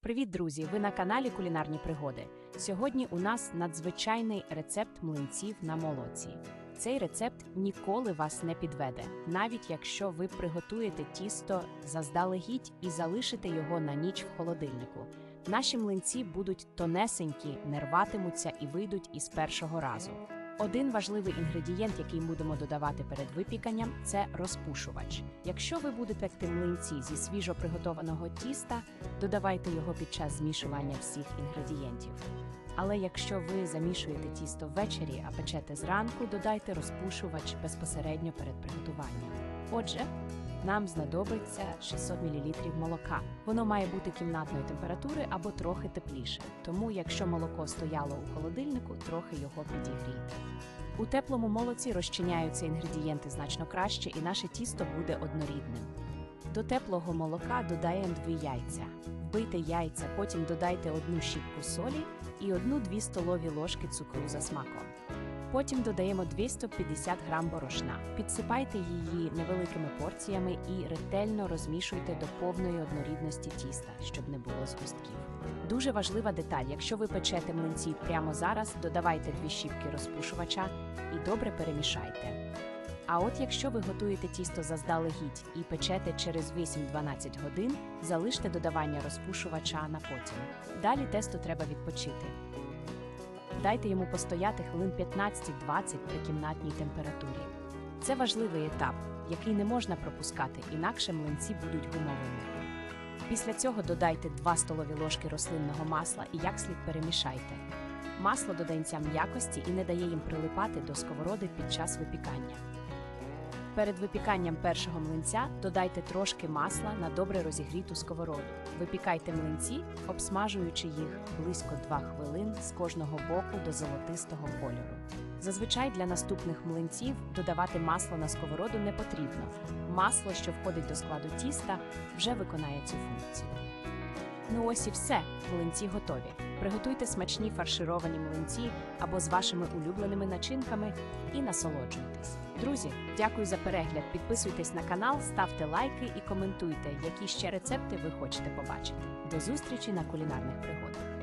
Привіт, друзі! Ви на каналі Кулінарні Пригоди. Сьогодні у нас надзвичайний рецепт млинців на молоці. Цей рецепт ніколи вас не підведе, навіть якщо ви приготуєте тісто заздалегідь і залишите його на ніч в холодильнику. Наші млинці будуть тонесенькі, не рватимуться і вийдуть із першого разу. Один важливий інгредієнт, який будемо додавати перед випіканням, це розпушувач. Якщо ви будете пекти млинці зі свіжо приготованого тіста, додавайте його під час змішування всіх інгредієнтів. Але якщо ви замішуєте тісто ввечері, а печете зранку, додайте розпушувач безпосередньо перед приготуванням. Отже, нам знадобиться 600 мл молока. Воно має бути кімнатної температури або трохи тепліше. Тому, якщо молоко стояло у холодильнику, трохи його підігрійте. У теплому молоці розчиняються інгредієнти значно краще, і наше тісто буде однорідним. До теплого молока додаємо дві яйця. Вбийте яйця, потім додайте одну щіпку солі і одну-дві столові ложки цукру за смаком. Потім додаємо 250 грам борошна. Підсипайте її невеликими порціями і ретельно розмішуйте до повної однорідності тіста, щоб не було згустків. Дуже важлива деталь: якщо ви печете млинці прямо зараз, додавайте дві щіпки розпушувача і добре перемішайте. А от якщо ви готуєте тісто заздалегідь і печете через 8-12 годин, залиште додавання розпушувача на потім. Далі тесту треба відпочити. Дайте йому постояти хвилин 15-20 при кімнатній температурі. Це важливий етап, який не можна пропускати, інакше млинці будуть гумовими. Після цього додайте 2 столові ложки рослинного масла і як слід перемішайте. Масло додається м'якості і не дає їм прилипати до сковороди під час випікання. Перед випіканням першого млинця додайте трошки масла на добре розігріту сковороду. Випікайте млинці, обсмажуючи їх близько 2 хвилин з кожного боку до золотистого кольору. Зазвичай для наступних млинців додавати масло на сковороду не потрібно. Масло, що входить до складу тіста, вже виконає цю функцію. Ну ось і все, млинці готові. Приготуйте смачні фаршировані млинці або з вашими улюбленими начинками і насолоджуйтесь. Друзі, дякую за перегляд. Підписуйтесь на канал, ставте лайки і коментуйте, які ще рецепти ви хочете побачити. До зустрічі на кулінарних пригодах.